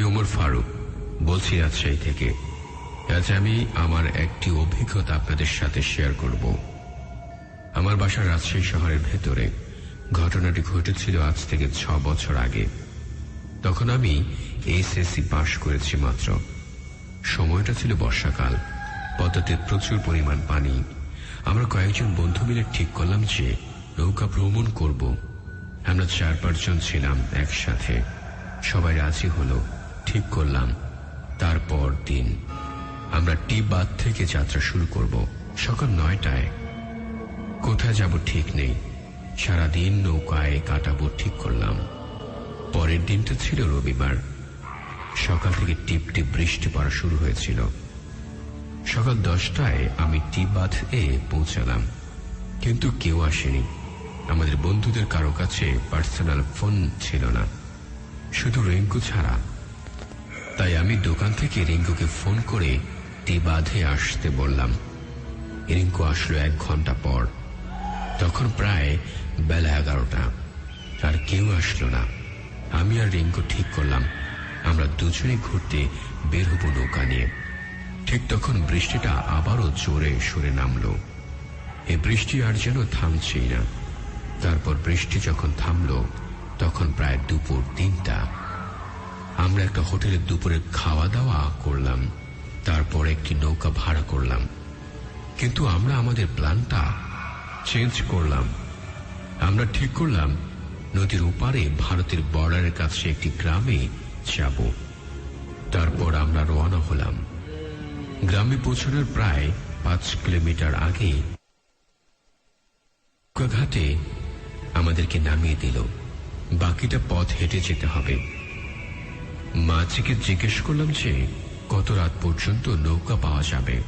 আমি ওমর ফারুক। বলছি রাজশাহী থেকে। আজ আমি আমার একটি অভিজ্ঞতা আপনাদের সাথে শেয়ার করব। আমার বাসা রাজশাহী শহরের ভেতরে। ঘটনাটি ঘটেছিল আজ থেকে ছ বছর আগে। তখন আমি এইচএসসি পাশ করেছি মাত্র। সময়টা ছিল বর্ষাকাল। পদ্মাতে প্রচুর পরিমাণ পানি। আমরা কয়েকজন বন্ধু মিলে ঠিক করলাম যে নৌকা ভ্রমণ করব। আমরা চার পাঁচজন ছিলাম একসাথে। সবাই রাজি হলো। ঠিক করলাম। তারপর দিন। আমরা টি বাদ থেকে যাত্রা শুরু করব সকাল নয়টায়। কোথায় যাব ঠিক নেই। সারাদিন নৌকায় কাটাবো ঠিক করলাম। পরের দিনটা ছিল রবিবার। সকাল থেকে টিপ টিপ বৃষ্টি পড়া শুরু হয়েছিল। সকাল দশটায় আমি টিবাথ এ পৌঁছালাম। কিন্তু কেউ আসেনি। আমাদের বন্ধুদের কারও কাছে পার্সোনাল ফোন ছিল না। শুধু রিঙ্কু ছাড়া তাই আমি দোকান থেকে রিঙ্কুকে ফোন করে টিবাধে আসতে বললাম। রিঙ্কু আসলো এক ঘণ্টা পর। তখন প্রায় বেলা এগারোটা। আর কেউ আসলো না। আমি আর রিঙ্কু ঠিক করলাম। আমরা দুজনে ঘুরতে বের হব নৌকা নিয়ে। ঠিক তখন বৃষ্টিটা আবারও জোরে সরে নামল। এ বৃষ্টি আর যেন থামছেই না। তারপর বৃষ্টি যখন থামল, তখন প্রায় দুপুর তিনটা। আমরা একটা হোটেলে দুপুরে খাওয়া দাওয়া করলাম, তারপর একটি নৌকা ভাড়া করলাম। কিন্তু আমরা আমাদের প্ল্যানটা চেঞ্জ করলাম। আমরা ঠিক করলাম, নদীর ওপারে ভারতের বর্ডারের কাছে একটি গ্রামে যাব। তারপর আমরা রওনা হলাম। গ্রামে পৌঁছানোর প্রায় পাঁচ কিলোমিটার আগে ঘাটে আমাদেরকে নামিয়ে দিল। বাকিটা পথ হেঁটে যেতে হবে। মাঝিকে জিজ্ঞেস করলাম যে, কত রাত পর্যন্ত নৌকা পাওয়া যাবে?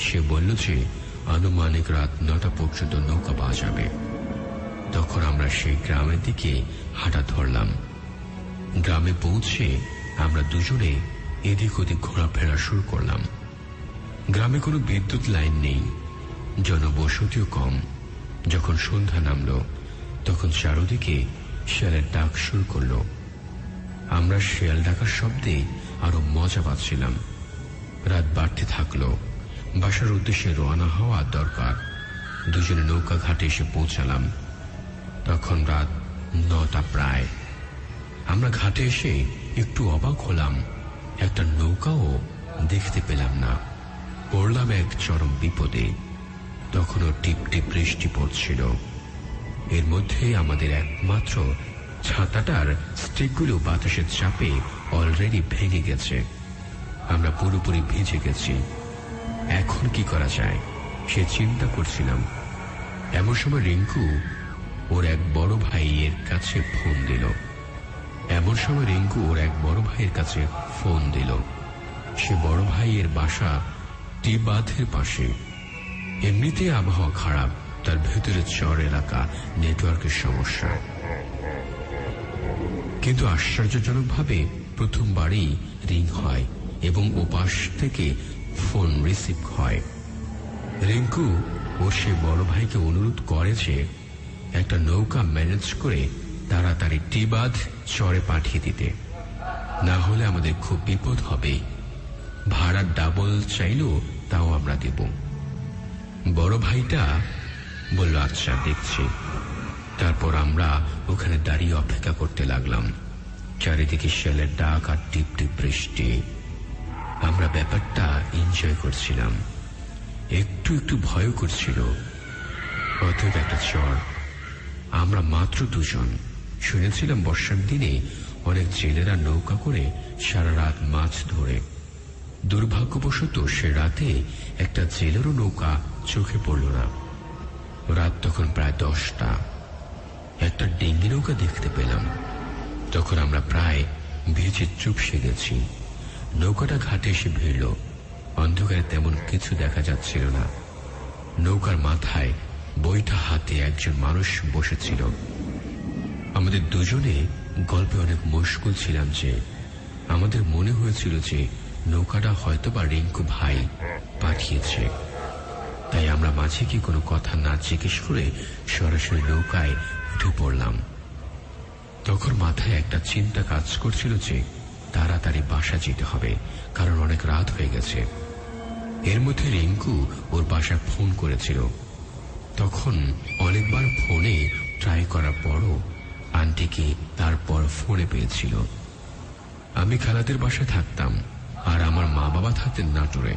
সে বলল যে, আনুমানিক রাত নটা পর্যন্ত নৌকা পাওয়া যাবে। তখন আমরা সেই গ্রামের দিকে হাঁটা ধরলাম। গ্রামে পৌঁছে আমরা দুজনে এদিক ওদিক ঘোরাফেরা শুরু করলাম। গ্রামে কোনো বিদ্যুৎ লাইন নেই, জনবসতিও কম। যখন সন্ধ্যা নামলো, তখন চারোদিকে শিয়ালের ডাক শুরু করল। আমরা শেয়াল ডাকার শব্দে আরও মজা পাচ্ছিলাম। রাত বাড়তে থাকল। বাসার উদ্দেশ্যে রওনা হওয়া দরকার। দুজনে নৌকা ঘাটে এসে পৌঁছালাম। তখন রাত নটা প্রায়। আমরা ঘাটে এসে একটু অবাক হলাম। একটা নৌকাও দেখতে পেলাম না। পড়লাম এক চরম বিপদে। তখনও টিপ টিপ বৃষ্টি পড়ছিল। এর মধ্যে আমাদের একমাত্র ছাতাটার স্টিকগুলো বাতাসের চাপে অলরেডি ভেঙে গেছে। আমরা পুরোপুরি ভিজে গেছি। এখন কি করা যায়, সে চিন্তা করছিলাম। এমন সময় রিঙ্কু ওর এক বড় ভাইয়ের কাছে ফোন দিল। এমন সময় রিঙ্কু ওর এক বড় ভাইয়ের কাছে ফোন দিল। সে বড় ভাইয়ের বাসা টি বাঁধের পাশে। এমনিতে আবহাওয়া খারাপ, তার ভেতরে চর এলাকা নেটওয়ার্কের সমস্যা। কিন্তু আশ্চর্যজনকভাবে প্রথমবারই রিং হয় এবং ওপাশ থেকে ফোন রিসিভ হয়। রিঙ্কু ও সে বড় ভাইকে অনুরোধ করে যে একটা নৌকা ম্যানেজ করে তাড়াতাড়ি টিবাদ চরে পাঠিয়ে দিতে। না হলে আমাদের খুব বিপদ হবে। ভাড়া ডাবল চাইলেও তাও আমরা দেব। বড় ভাইটা বলল আচ্ছা দেখছি। তারপর আমরা ওখানে দাঁড়িয়ে অপেক্ষা করতে লাগলাম। চারিদিকে শেলের ডাক আর টিপ টিপ বৃষ্টি। আমরা ব্যাপারটা এনজয় করছিলাম। একটু একটু ভয় করছিল। অতএব একটা চর আমরা মাত্র দুজন। শুনেছিলাম বর্ষার দিনে অনেক জেলেরা নৌকা করে সারা রাত মাছ ধরে। দুর্ভাগ্যবশত সে রাতে একটা জেলেরও নৌকা চোখে পড়ল না। রাত তখন প্রায় দশটা। একটা ডেঙ্গি নৌকা দেখতে পেলাম। তখন আমরা প্রায় ভিজে চুপসে গেছি। নৌকাটা ঘাটে এসে ভিড়ল। অন্ধকারে তেমন কিছু দেখা যাচ্ছিল না। নৌকার মাথায় বইটা হাতে একজন মানুষ বসেছিল। আমাদের দুজনে গল্পে অনেক মুশকুল ছিলাম যে, আমাদের মনে হয়েছিল যে নৌকাটা হয়তো বা রিঙ্কু ভাই পাঠিয়েছে। তাই আমরা মাঝে কি কোনো কথা না জিজ্ঞেস করে সরাসরি নৌকায় উঠে পড়লাম। তখন মাথায় একটা চিন্তা কাজ করছিল যে তাড়াতাড়ি বাসা যেতে হবে, কারণ অনেক রাত হয়ে গেছে। এর মধ্যে রিঙ্কু ওর বাসায় ফোন করেছিল। তখন অনেকবার ফোনে ট্রাই করার পরও আন্টিকে তারপর ফোনে পেয়েছিল। আমি খালাদের বাসায় থাকতাম আর আমার মা বাবা থাকতেন নাটোরে।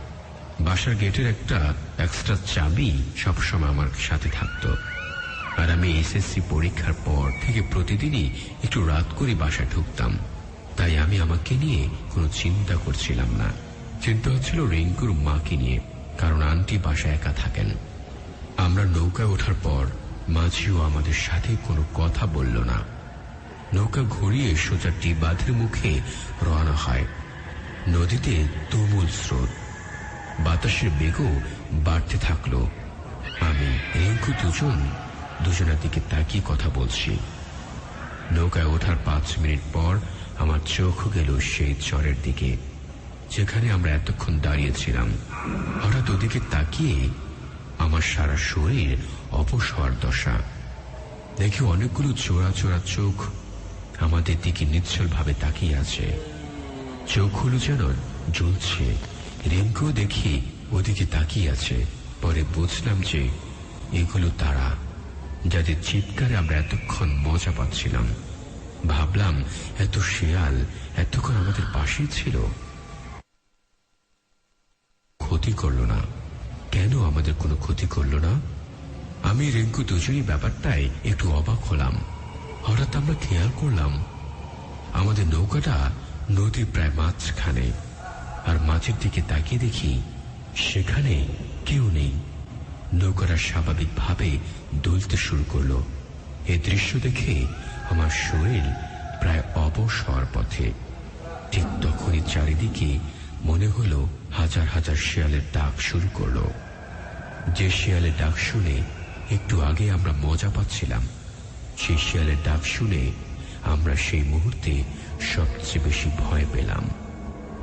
বাসার গেটের একটা এক্সট্রা চাবি সবসময় আমার সাথে থাকতো। আর আমি এসএসসি পরীক্ষার পর থেকে প্রতিদিনই একটু রাত করে বাসায় ঢুকতাম। তাই আমি আমাকে নিয়ে কোনো চিন্তা করছিলাম না। চিন্তা হচ্ছিল রিঙ্কুর মাকে নিয়ে, কারণ আন্টি বাসায় একা থাকেন। আমরা নৌকায় ওঠার পর মাঝিও আমাদের সাথে কোনো কথা বলল না। নৌকা ঘুরিয়ে সোজা বাঁধের মুখে রওনা হয়। নদীতে তুমুল স্রোত। বাতাসের বেগও বাড়তে থাকল। আমি, রিঙ্কু দুজন দুজনের দিকে তাকিয়ে কথা বলছি। নৌকায় ওঠার পাঁচ মিনিট পর আমার চোখ গেল সেই চরের দিকে, যেখানে আমরা এতক্ষণ দাঁড়িয়েছিলাম। হঠাৎ ওদিকে তাকিয়ে আমার সারা শরীর অপসর দশা। দেখি অনেকগুলো চোরা চোরা চোখ আমাদের দিকে নিশ্চল ভাবে তাকিয়ে আছে। চোখগুলো যেন জ্বলছে। রিঙ্কু দেখি ওদিকে তাকিয়ে আছে। পরে বুঝলাম যে এগুলো তারা। যাদের চিৎকারে আমরা এতক্ষণ মজা পাচ্ছিলাম, ভাবলাম এত শেয়াল এতক্ষণ আমাদের পাশেই ছিল। ক্ষতি করল না। কেন আমাদের কোনো ক্ষতি করল না? আমি রিঙ্কু দুজনই ব্যাপারটায় একটু অবাক হলাম। হঠাৎ আমরা খেয়াল করলাম, আমাদের নৌকাটা নদীর প্রায় মাঝখানে, আর মাছের দিকে তাকিয়ে দেখি সেখানে কেউ নেই। নৌকাটা স্বাভাবিকভাবে দুলতে শুরু করল। এ দৃশ্য দেখে আমার শরীর প্রায় অবসর পথে। ঠিক তখনই চারিদিকে মনে হলো হাজার হাজার শিয়ালের ডাক শুরু করল। যে শিয়ালের ডাক শুনে একটু আগে আমরা মজা পাচ্ছিলাম, সেই শিয়ালের ডাক শুনে আমরা সেই মুহূর্তে সবচেয়ে বেশি ভয় পেলাম।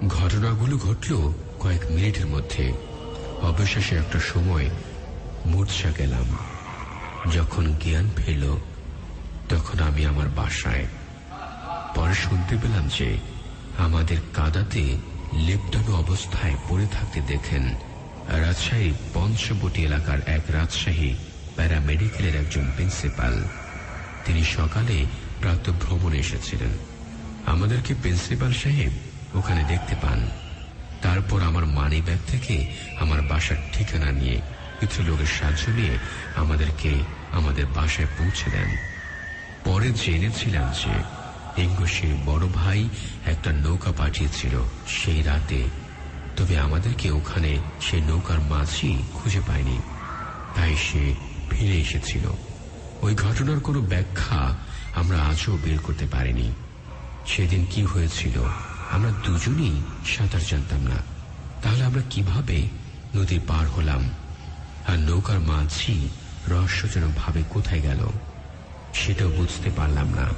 ঘটনাগুলো ঘটল কয়েক মিনিটের মধ্যে। অবশেষে একটা সময় মূর্ছা গেলাম। যখন জ্ঞান ফেল তখন আমি আমার বাসায়। পরে শুনতে পেলাম যে আমাদের কাদাতে লেপটানো অবস্থায় পড়ে থাকতে দেখেন রাজশাহী পঞ্চবটি এলাকার এক রাজশাহী প্যারামেডিকেলের একজন প্রিন্সিপাল। তিনি সকালে প্রাত ভ্রমণে এসেছিলেন। আমাদেরকে প্রিন্সিপাল সাহেব ওখানে দেখতে পান। তারপর আমার মানি ব্যাগ থেকে আমার বাসার ঠিকানা নিয়ে কিছু লোকের সাহায্য নিয়ে আমাদেরকে আমাদের বাসায় পৌঁছে দেন। পরে জেনেছিলাম যে ইঙ্গসের বড় ভাই একটা নৌকা পাঠিয়েছিল সেই রাতে। তবে আমাদেরকে ওখানে সে নৌকার মাঝি খুঁজে পায়নি। তাই সে ফিরে এসেছিল। ওই ঘটনার কোনো ব্যাখ্যা আমরা আজও বের করতে পারিনি। সেদিন কি হয়েছিল, আমরা দুজনই সাঁতার জানতাম না। তাহলে আমরা কীভাবে নদী পার হলাম? আর নৌকার মাঝি রহস্যজনক ভাবে কোথায় গেল, সেটাও বুঝতে পারলাম না।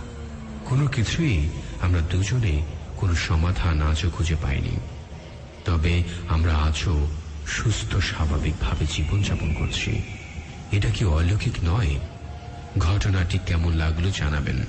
কোনো কিছুই আমরা দুজনে কোনো সমাধান আজও খুঁজে পাইনি। তবে আমরা আজও সুস্থ, স্বাভাবিকভাবে জীবনযাপন করছি। এটা কি অলৌকিক নয়? ঘটনাটি কেমন লাগল জানাবেন।